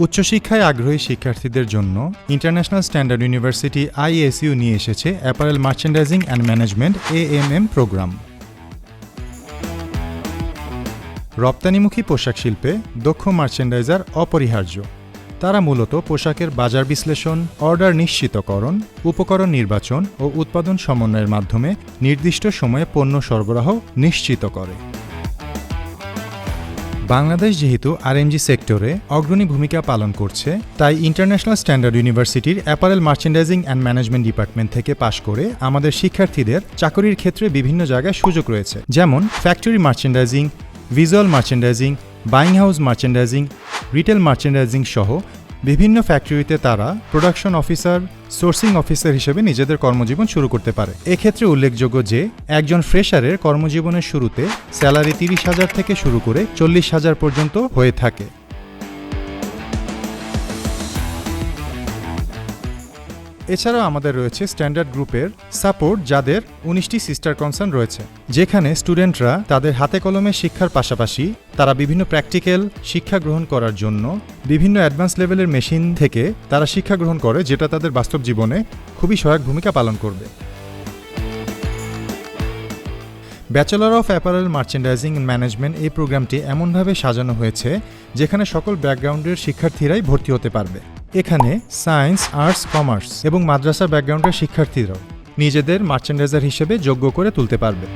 উচ্চশিক্ষায় আগ্রহী শিক্ষার্থীদের জন্য ইন্টারন্যাশনাল স্ট্যান্ডার্ড ইউনিভার্সিটি আইএসইউ নিয়ে এসেছে apparel merchandising and management AMM program রপ্তানিমুখী পোশাক শিল্পে দক্ষ মার্চেন্ডাইজার অপরিহার্য। তারা মূলত পোশাকের বাজার বিশ্লেষণ, অর্ডার নিশ্চিতকরণ, উপকরণ নির্বাচন ও উৎপাদন সমন্বয়ের মাধ্যমে নির্দিষ্ট সময়ে পণ্য সরবরাহ নিশ্চিত করে। বাংলাদেশ যেহেতু আরএমজি সেক্টরে অগ্রণী ভূমিকা পালন করছে, তাই ইন্টারন্যাশনাল স্ট্যান্ডার্ড ইউনিভার্সিটির apparel merchandising and management department থেকে পাশ করে আমাদের শিক্ষার্থীদের চাকরির ক্ষেত্রে বিভিন্ন জায়গায় সুযোগ রয়েছে। যেমন factory merchandising visual merchandising buying house merchandising retail merchandising সহ বিভিন্ন ফ্যাক্টরিতে তারা প্রোডাকশন অফিসার সোর্সিং অফিসার হিসেবে নিজেদের কর্মজীবন শুরু করতে পারে। এক্ষেত্রে উল্লেখযোগ্য যে, একজন ফ্রেশারের কর্মজীবনের শুরুতে স্যালারি তিরিশ হাজার থেকে শুরু করে চল্লিশ হাজার পর্যন্ত হয়ে থাকে। এছাড়াও আমাদের রয়েছে স্ট্যান্ডার্ড গ্রুপের সাপোর্ট যাদের উনিশটি সিস্টার কনসার্ন রয়েছে, যেখানে স্টুডেন্টরা তাদের হাতে কলমে শিক্ষার পাশাপাশি তারা বিভিন্ন প্র্যাকটিক্যাল শিক্ষা গ্রহণ করার জন্য বিভিন্ন অ্যাডভান্স লেভেলের মেশিন থেকে তারা শিক্ষা গ্রহণ করে, যেটা তাদের বাস্তব জীবনে খুবই সহায়ক ভূমিকা পালন করবে। Bachelor of apparel merchandising management এই প্রোগ্রামটি এমনভাবে সাজানো হয়েছে, যেখানে সকল ব্যাকগ্রাউন্ডের শিক্ষার্থীরাই ভর্তি হতে পারবে। এখানে সায়েন্স, আর্টস, কমার্স এবং মাদ্রাসা ব্যাকগ্রাউন্ডের শিক্ষার্থীরাও নিজেদের মার্চেন্ডাইজার হিসেবে যোগ্য করে তুলতে পারবে।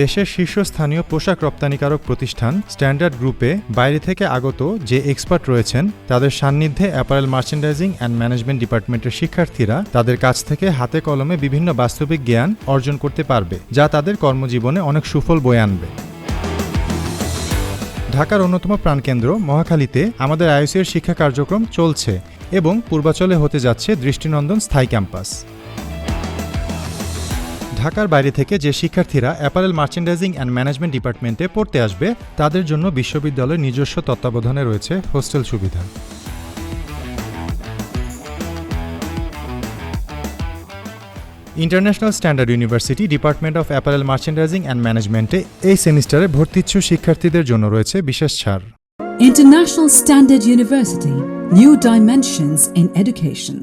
দেশের শীর্ষস্থানীয় পোশাক রপ্তানিকারক প্রতিষ্ঠান স্ট্যান্ডার্ড গ্রুপে বাইরে থেকে আগত যে এক্সপার্ট রয়েছেন, তাদের সান্নিধ্যে অ্যাপারেল মার্চেন্ডাইজিং অ্যান্ড ম্যানেজমেন্ট ডিপার্টমেন্টের শিক্ষার্থীরা তাদের কাছ থেকে হাতে কলমে বিভিন্ন বাস্তবিক জ্ঞান অর্জন করতে পারবে, যা তাদের কর্মজীবনে অনেক সুফল বয়ে আনবে। ঢাকার অন্যতম প্রাণকেন্দ্র মহাখালীতে আমাদের আইওসির শিক্ষা কার্যক্রম চলছে এবং পূর্বাচলে হতে যাচ্ছে দৃষ্টিনন্দন স্থায়ী ক্যাম্পাস। ঢাকার বাইরে থেকে যে শিক্ষার্থীরা অ্যাপারেল মার্চেন্ডাইজিং অ্যান্ড ম্যানেজমেন্ট ডিপার্টমেন্টে পড়তে আসবে, তাদের জন্য বিশ্ববিদ্যালয়ের নিজস্ব তত্ত্বাবধানে রয়েছে হোস্টেল সুবিধা। International standard university department of apparel merchandising and ম্যানেজমেন্টে এই সেমিস্টারে ভর্তিচ্ছু শিক্ষার্থীদের জন্য রয়েছে বিশেষ ছাড় international standard university new Dimensions in Education.